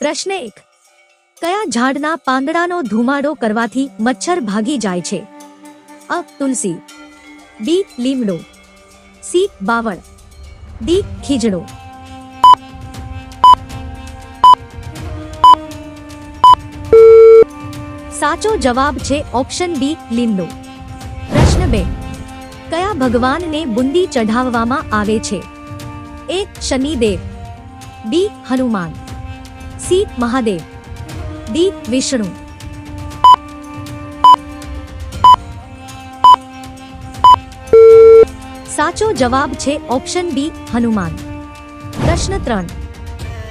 પ્રશ્ન એક. કયા ઝાડના પાંદડાનો ધુમાડો કરવાથી મચ્છર ભાગી જાય છે? અ. તુલસી. બી. લીમડો. સી. બાવળ. ડી. ખીજડો. સાચો જવાબ છે ઓપ્શન બી, લીમડો. પ્રશ્ન બે. કયા ભગવાનને બુંદી ચઢાવવામાં આવે છે? A. Shanidev. B. Hanuman. C Mahadev D Vishnu સાચો જવાબ છે ઓપ્શન બી હનુમાન પ્રશ્ન ત્રણ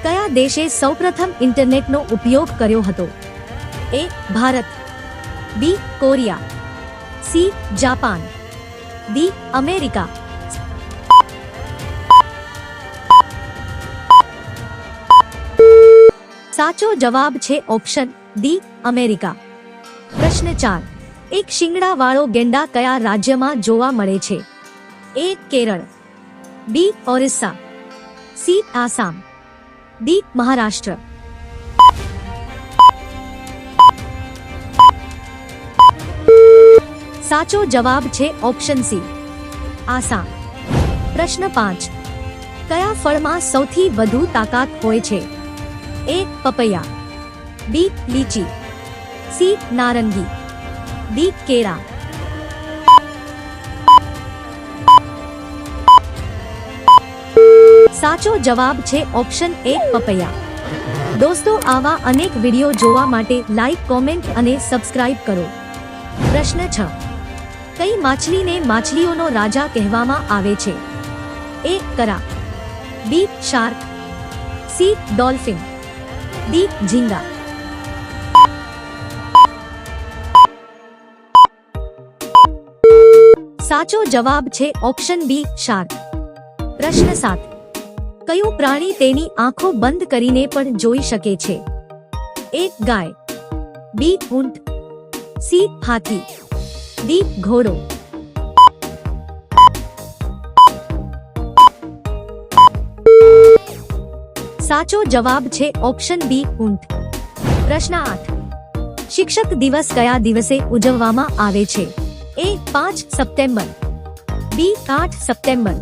કયા દેશે સૌપ્રથમ ઇન્ટરનેટનો ઉપયોગ કર્યો હતો A Bharat B Korea C Japan D America સાચો જવાબ છે ઓપ્શન ડી અમેરિકા પ્રશ્ન ચાર એક શિંગડાવાળો ગેંડા કયા રાજ્યમાં જોવા મળે છે A Kerala B Orissa C Assam D Maharashtra સાચો જવાબ છે ઓપ્શન સી આસામ પ્રશ્ન પાંચ કયા ફળમાં સૌથી વધુ તાકાત હોય છે એ પપૈયા બી લીચી સી નારંગી ડી કેળા સાચો જવાબ છે ઓપ્શન એ પપૈયા દોસ્તો, આવા અનેક વીડિયો જોવા માટે લાઈક કોમેન્ટ અને સબસ્ક્રાઇબ કરો. પ્રશ્ન છ. કઈ માછલીને માછલીઓનો રાજા કહેવામાં આવે છે? એ કરા. B shark C dolphin D ઝીંગા સાચો જવાબ છે ઓપ્શન બી શાર્ક પ્રશ્ન સાત કયું પ્રાણી તેની આંખો બંધ કરીને પણ જોઈ શકે છે એ ગાય બી ઊંટ સી હાથી ડી ઘોડો સાચો જવાબ છે ઓપ્શન બી ઊંટ પ્રશ્ન આઠ શિક્ષક દિવસ કયા દિવસે ઉજવવામાં આવે છે એ પાંચ સપ્ટેમ્બર બી આઠ સપ્ટેમ્બર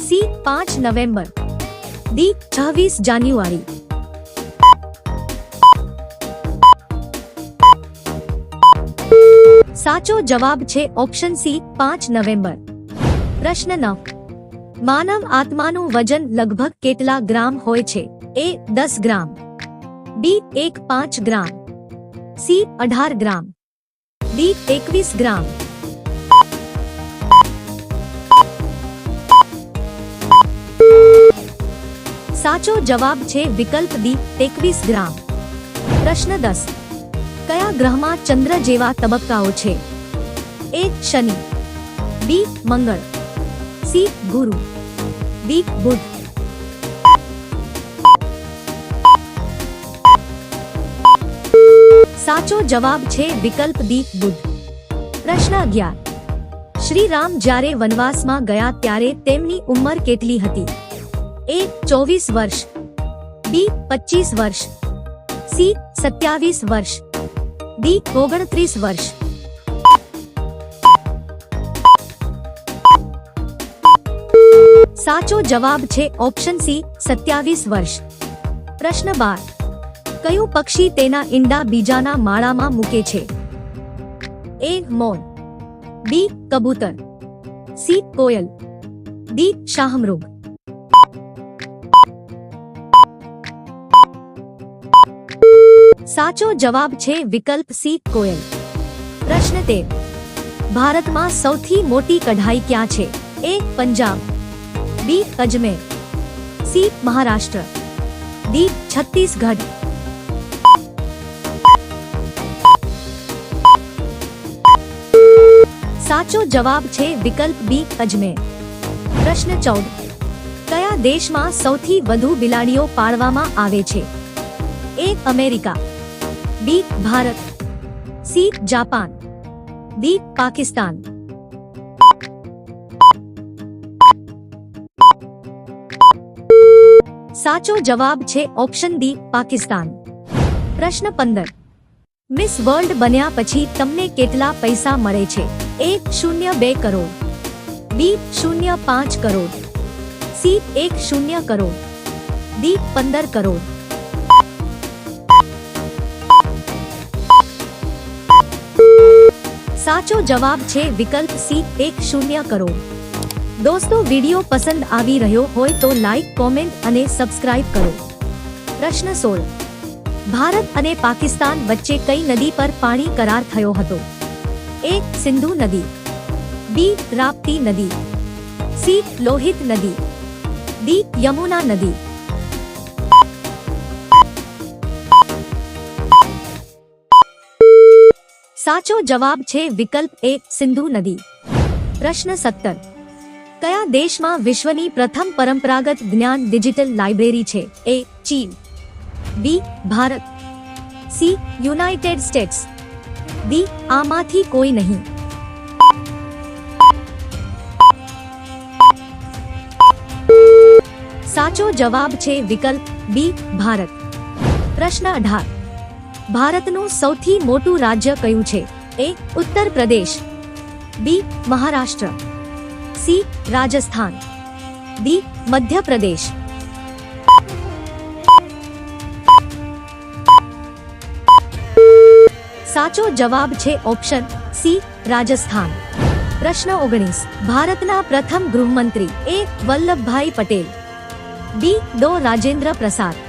સી પાંચ નવેમ્બર ડી છવ્વીસ જાન્યુઆરી સાચો જવાબ છે ઓપ્શન સી પાંચ નવેમ્બર પ્રશ્ન નવ માનવ આત્માનું વજન લગભગ કેટલા ગ્રામ હોય છે? એ દસ ગ્રામ. બી એક પાંચ ગ્રામ. સી અઢાર ગ્રામ. ડી એકવીસ ગ્રામ. સાચો જવાબ છે વિકલ્પ ડી એકવીસ ગ્રામ. પ્રશ્ન દસ. કયા ગ્રહમાં ચંદ્ર જેવા તબક્કાઓ છે? એ શનિ. બી મંગળ. સી ગુરુ ડી બુધ સાચો જવાબ છે વિકલ્પ ડી બુધ પ્રશ્ન અગિયાર શ્રી રામ જ્યારે વનવાસમાં ગયા ત્યારે તેમની ઉંમર કેટલી હતી એ ચોવીસ વર્ષ બી પચીસ વર્ષ સી સત્યાવીસ વર્ષ ડી ઓગણત્રીસ વર્ષ સાચો જવાબ છે ઓપ્શન સી, સત્યાવીસ વર્ષ. પ્રશ્ન બાર. કયું પક્ષી તેના ઈંડા બીજાના માળામાં મૂકે છે? એ મોર બી, કબૂતર. સી, કોયલ. ડી, શાહમૃગ. સાચો જવાબ છે વિકલ્પ સી, કોયલ. પ્રશ્ન તેર. ભારતમાં સૌથી મોટી કઢાઈ ક્યાં છે? A, Punjab. B Ajmer C Maharashtra D Chhattisgarh સાચો જવાબ છે વિકલ્પ બી અજમેર પ્રશ્ન ચૌદ કયા દેશમાં સૌથી વધુ બિલાડીઓ પાળવામાં આવે છે A America B Bharat C Japan D Pakistan સાચો જવાબ છે ઓપ્શન ડી પાકિસ્તાન પ્રશ્ન પંદર મિસ વર્લ્ડ બન્યા પછી તમને કેટલા પૈસા મળે છે એક શૂન્ય બે કરોડ બી શૂન્ય પાંચ કરોડ સી એક શૂન્ય કરોડ ડી પંદર કરોડ સાચો જવાબ છે વિકલ્પ સી એક શૂન્ય કરોડ દોસ્તો, વિડિયો પસંદ આવી રહ્યો હોય તો લાઈક કોમેન્ટ અને સબસ્ક્રાઇબ કરો. પ્રશ્ન સોળ. ભારત અને પાકિસ્તાન વચ્ચે કઈ નદી પર પાણી કરાર થયો હતો? એક સિંધુ નદી. બી, રાપ્તી નદી. સી, લોહિત નદી. ડી, યમુના નદી. સાચો જવાબ છે વિકલ્પ એ, સિંધુ નદી. પ્રશ્ન સત્તર. કયા દેશમાં વિશ્વની પ્રથમ પરંપરાગત જ્ઞાન ડિજિટલ લાઇબ્રેરી છે એ ચીન B Bharat C United States D આમાંથી કોઈ નહીં સાચો જવાબ છે વિકલ્પ બી ભારત પ્રશ્ન અઢાર ભારતનું સૌથી મોટું રાજ્ય કયું છે A Uttar Pradesh B Maharashtra C Rajasthan D Madhya Pradesh સાચો જવાબ છે ઓપ્શન સી રાજસ્થાન પ્રશ્ન ઓગણીસ ભારતના પ્રથમ ગૃહમંત્રી એ Vallabhbhai Patel B Dr Rajendra Prasad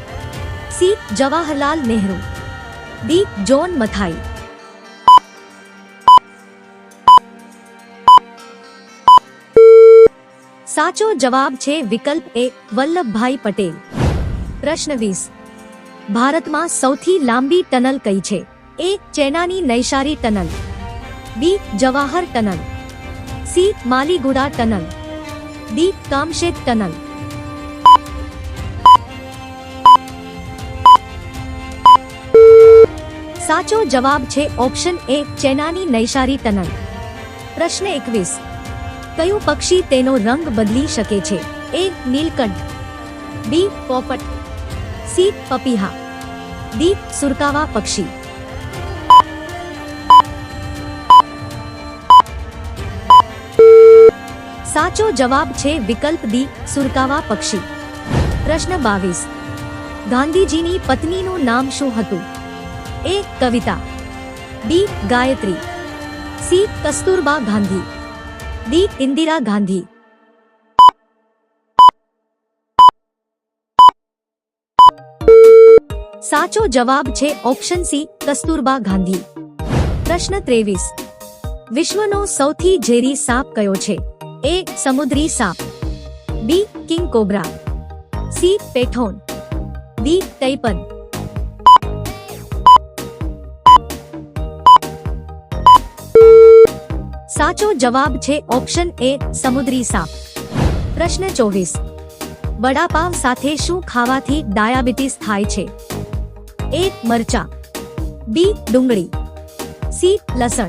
C Jawaharlal Nehru D John Mathai સાચો જવાબ છે વિકલ્પ એ વલ્લભભાઈ પટેલ પ્રશ્ન વીસ ભારતમાં સૌથી લાંબી ટનલ કઈ છે A Chenani Nashri tunnel B Jawahar tunnel C Maliguda tunnel D Kamshet tunnel સાચો જવાબ છે option A Chenani Nashri tunnel પ્રશ્ન એકવીસ કયું પક્ષી તેનો રંગ બદલી શકે છે? એ, નીલકંઠ. બી, પોપટ. સી, પપીહા. ડી, સુરકાવા પક્ષી. સાચો જવાબ છે વિકલ્પ ડી, સુરકાવા પક્ષી. પ્રશ્ન બાવીસ. ગાંધીજીની પત્નીનું નામ શું હતું? A, Kavita. B, Gayatri. C, Kasturba Gandhi. D Indira Gandhi. સાચો જવાબ છે ઓપ્શન સી, કસ્તુરબા ગાંધી. પ્રશ્ન ત્રેવીસ. વિશ્વનો સૌથી ઝેરી સાપ કયો છે? એ, સમુદ્રી સાપ. B, king cobra. C python D, taipan. સાચો જવાબ છે ઓપ્શન એ સમુદ્રી સાપ. પ્રશ્ન ચોવીસ. વડાપાવ સાથે શું ખાવાથી ડાયાબિટીસ થાય છે? એ મરચા. બી ડુંગળી. સી લસણ.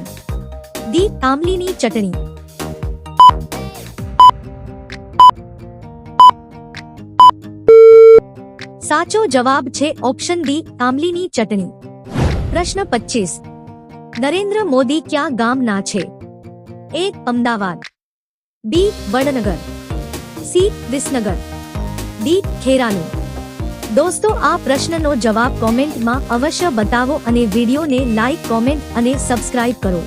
ડી આમલીની ચટણી. સાચો જવાબ છે ઓપ્શન ડી આમલીની ચટણી. પ્રશ્ન પચીસ. નરેન્દ્ર મોદી ક્યાં ગામના છે? A Ahmedabad B Vadnagar C Visnagar D Kheralu દોસ્તો, આ પ્રશ્નનો જવાબ કોમેન્ટમાં અવશ્ય બતાવો અને વિડીયોને લાઈક કોમેન્ટ અને સબસ્ક્રાઇબ કરો.